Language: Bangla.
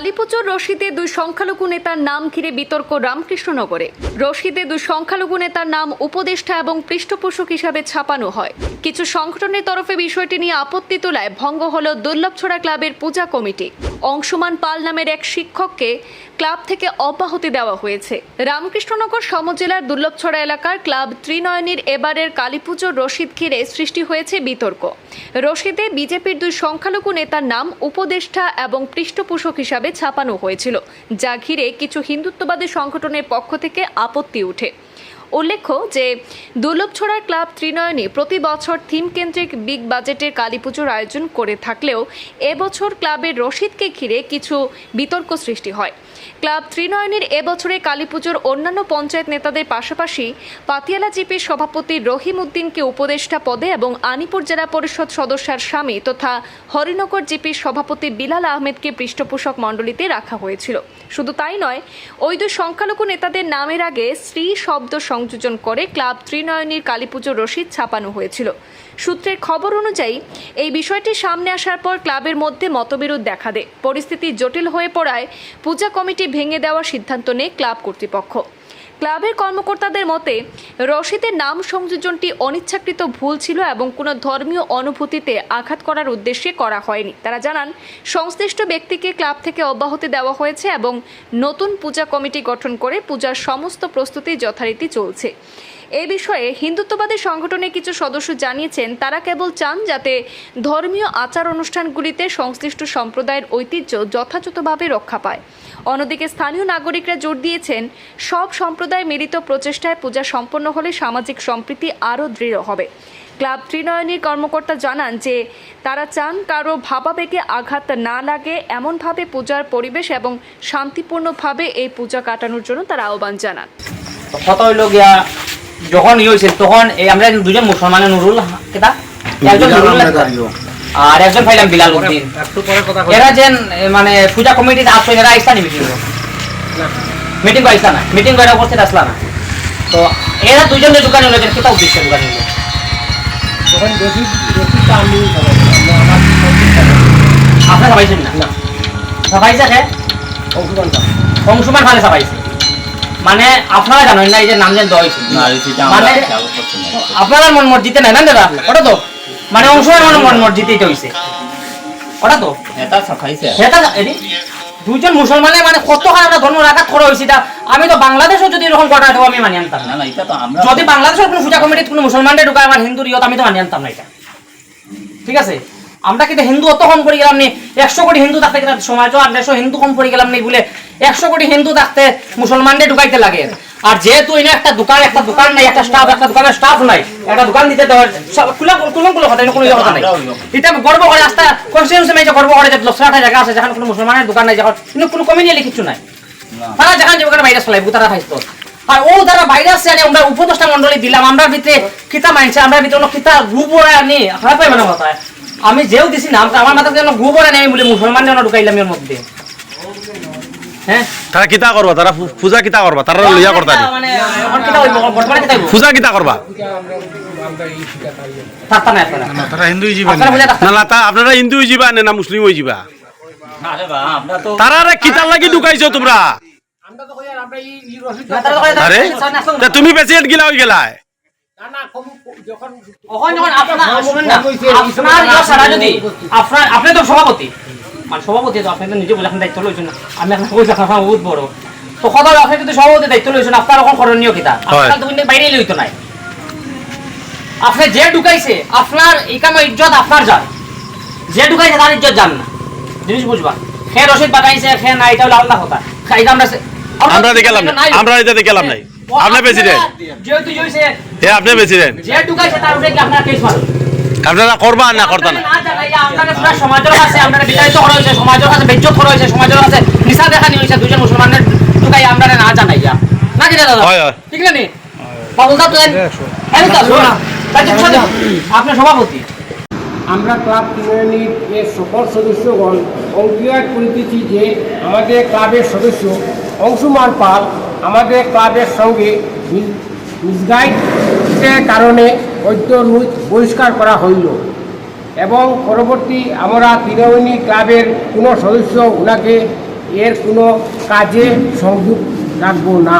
কালীপুজোর রশিদে দুই সংখ্যালঘু নেতার নাম ঘিরে বিতর্ক রামকৃষ্ণনগরে। রশিদে দুই সংখ্যালঘু নেতার নাম উপদেষ্টা এবং পৃষ্ঠপোষক হিসাবে ছাপানো হয়। কিছু সংগঠনের তরফে বিষয়টি নিয়ে আপত্তি তোলায় ভঙ্গ হল দুর্লভছড়া ক্লাবের পূজা কমিটি। অংশমান পাল নামের এক শিক্ষককে ক্লাব থেকে অব্যাহতি দেওয়া হয়েছে। রামকৃষ্ণনগর সমজেলার দুর্লভছড়া এলাকার ক্লাব ত্রিনয়নীর এবারের কালীপুজোর রশিদ ঘিরে সৃষ্টি হয়েছে বিতর্ক। রশিদে বিজেপির দুই সংখ্যালঘু নেতার নাম উপদেষ্টা এবং পৃষ্ঠপোষক হিসাবে ছাপানো হয়েছিল। যা ঘিরে কিছু হিন্দুত্ববাদী সংগঠনের পক্ষ থেকে আপত্তি ওঠে উল্লেখ্য যে দুর্লভছড়ার ক্লাব ত্রিনয়নী প্রতি বছর থিম কেন্দ্রিক বিগ বাজেটের কালীপুজোর আয়োজন করে থাকলেও এবছর ক্লাবের রশিদকে ঘিরে কিছু বিতর্ক সৃষ্টি হয়। ক্লাব ত্রিনয়নীর এবছরে কালীপুজোর অন্যান্য পঞ্চায়েত নেতাদের পাশাপাশি পাতিয়ালা জিপির সভাপতি রহিম উদ্দিনকে উপদেষ্টা পদে এবং আনিপুর জেলা পরিষদ সদস্যার স্বামী তথা হরিনগর জিপির সভাপতি বিলাল আহমেদকে পৃষ্ঠপোষক মণ্ডলীতে রাখা হয়েছিল। শুধু তাই নয় ওই দুই সংখ্যালঘু নেতাদের নামের আগে স্ত্রী শব্দ সংযোজন করে ক্লাব ত্রিনয়নীর কালীপুজোর রশিদ ছাপানো হয়েছিল। সূত্রের খবর অনুযায়ী, এই বিষয়টি সামনে আসার পর ক্লাবের মধ্যে মতবিরোধ দেখা দেয়। পরিস্থিতি জটিল হয়ে পড়ায় পূজা কমিটি ভেঙে দেওয়ার সিদ্ধান্ত নেয় ক্লাব কর্তৃপক্ষ। ক্লাবের কর্মকর্তাদের মতে, রশিদের নাম সংযোজনটি অনিচ্ছাকৃত ভুল ছিল এবং কোনো ধর্মীয় অনুভূতিতে আঘাত করার উদ্দেশ্যে করা হয়নি। তারা জানান, সংশ্লিষ্ট ব্যক্তিকে ক্লাব থেকে অব্যাহতি দেওয়া হয়েছে এবং নতুন পূজা কমিটি গঠন করে পূজার সমস্ত প্রস্তুতি যথারীতি চলছে। এ বিষয়ে হিন্দুত্ববাদী সংগঠনের কিছু সদস্য জানিয়েছেন, তারা কেবল চান যাতে ধর্মীয় আচার অনুষ্ঠানগুলিতে সংশ্লিষ্ট সম্প্রদায়ের ঐতিহ্য যথাযথভাবে রক্ষা পায়। অন্যদিকে স্থানীয় নাগরিকরা জোর দিয়েছেন সব সম্প্রদায় মিলিত প্রচেষ্টায় পূজা সম্পন্ন হলে সামাজিক সম্প্রীতি আরও দৃঢ় হবে। ক্লাব ত্রিনয়নীর কর্মকর্তা জানান যে তারা চান কারও ভাবাবেগে আঘাত না লাগে এমনভাবে পূজার পরিবেশ এবং শান্তিপূর্ণভাবে এই পূজা কাটানোর জন্য তারা আহ্বান জানান। কত হইল গিয়া যখন ই হয়েছিল তখন আমরা দুজন মুসলমানের নুরুল কেতা? একজন নুরুল আর একজন পাইলাম বিলাল উদ্দিন। এরা যেন মানে পূজা কমিটিতে আসো এরা আইসা নি মিটিং মিটিং আইসা না। মিটিং করে উপস্থিত আসলা না। তো এরা দুজন যে দোকানে যেন কেতা উদ্দেশ্য দোকানে আপনার সবাইছেন না? সবাইছে অংশমান ভালো সবাইছে। মানে আপনারা জানেন না এই যে নাম যেন দেওয়া হয়েছে। মানে আপনারা মন মসজিদে নেই না দাদা ওটা তো মানে অংশমান মানে মন মসজিদেই তো হয়েছে ওটা তো? সেটা এদি? দুজন মুসলমানে মানে কত খারাপ ধর্ম রাখাত করা হয়েছে এটা? আমি তো বাংলাদেশও যদি এরকম ঘটনা দেবো আমি মানি আনতাম না। এটা তো আমরা যদি বাংলাদেশের কোনো পূজা কমিটির কোনো মুসলমানদের ঢুকায় আমার হিন্দুর ইয়ত আমি তো মানি আনতাম না এটা। ঠিক আছে? আমরা কিন্তু হিন্দু অত কম পড়ে গেলাম নি একশো কোটি হিন্দু থাকতে গেলে সমাজ আর দেড়শো হিন্দু কম পড়ে গেলাম নি বলে একশো কোটি হিন্দু থাকতে মুসলমানদের ঢুকাইতে লাগে। আর যেহেতু এনে একটা দোকান একটা দোকান নাই একটা স্টাফ একটা দোকানের স্টাফ নাই একটা দোকান দিতে দেওয়ার কুলা কুলো কুলো কথা এটা কোনো কথা নাই। এটা গর্ব করে আস্থা কনস্টিটিউশন এই যে গর্ব করে যে দশটা জায়গা আছে যেখানে কোনো মুসলমানের দোকান নাই যখন কিন্তু কোনো কমিউনিটি কিছু নাই। তারা যেখানে যে ওখানে বাইরে চলাই তারা খাইতো আর ও যারা বাইরে আসছে আরে আমরা উপদেষ্টা মন্ডলী দিলাম আমরা ভিতরে কিতা মানছে আমরা ভিতরে কিতা গ্রুপ ওরা আনি খারাপ মানে কথা আমি যেও দিছি না আমরা- আমার মাথায় যেন গ্রুপ ওরা নেই বলে মুসলমান যেন ঢুকাইলাম এর মধ্যে। হ্যাঁ তারা কিতা করবা? তারা পূজা কিতা করবা? তারা লইয়া করতা মানে এখন কিতা হইব বর্তমানে কিতা হইব পূজা কিতা করবা? তারা হিন্দু থাকতা না না তা আপনারা হিন্দু যাবা নে না মুসলিম হয়ে যাবা তারা রে কিতার লাগি ঢুকাইছো তোমরা? আমরা তো কই আর তুমি প্রেসিডেন্ট গিলা হই আপনার আপনি তো সভাপতি। মানে সভাপতি তো আপনি তো নিজে বলে দায়িত্ব লইছেন আমি এখন কইছি আপনার বহুত বড়। তো সদর আপনি যদি সভাপতি দায়িত্ব লইছেন আপনার এখন করণীয় কিতা আপনার তো বাইরে লইতো নাই। আপনি যে ঢুকাইছে আপনার এই কাম ইজ্জত আপনার যান যে ঢুকাইছে তার ইজ্জত যান না। জিনিস বুঝবা। খে রসিদ বাগাইছে খে না এটা হলো আল্লাহ কথা। এটা আমরা আমরা দেখলাম না আমরা এটা দেখলাম নাই। আপনি প্রেসিডেন্ট। যেহেতু জইছে এ আপনি প্রেসিডেন্ট। যে ঢুকাইছে তার উপরে কি আপনার কেস মারুন? আপনারা করবা না করতা না। সমাজের কাছে আপনারা বিতাড়িত করা হয়েছে সমাজের কাছে বেজ্জত করা হয়েছে সমাজের কাছে নিশা দেখানি হয়েছে দুজন মুসলমানের ঢুকাই আপনারা না জানাইয়া। না কি দাদা? হয়, হয়। ঠিক না নি? বাবুদা তো আমি তো শোনা। আপনার সভাপতি। আমরা ক্লাব এর সকল সদস্যগণ অঙ্গীকার করিতেছি যে আমাদের ক্লাবের সদস্য অংশুমান পাল আমাদের ক্লাবের সঙ্গে মিসগাইডের কারণে বৈদ্য বহিষ্কার করা হইল। এবং পরবর্তী আমরা তৃণমূলী ক্লাবের কোনো সদস্য ওনাকে এর কোনো কাজে সংযোগ রাখব না।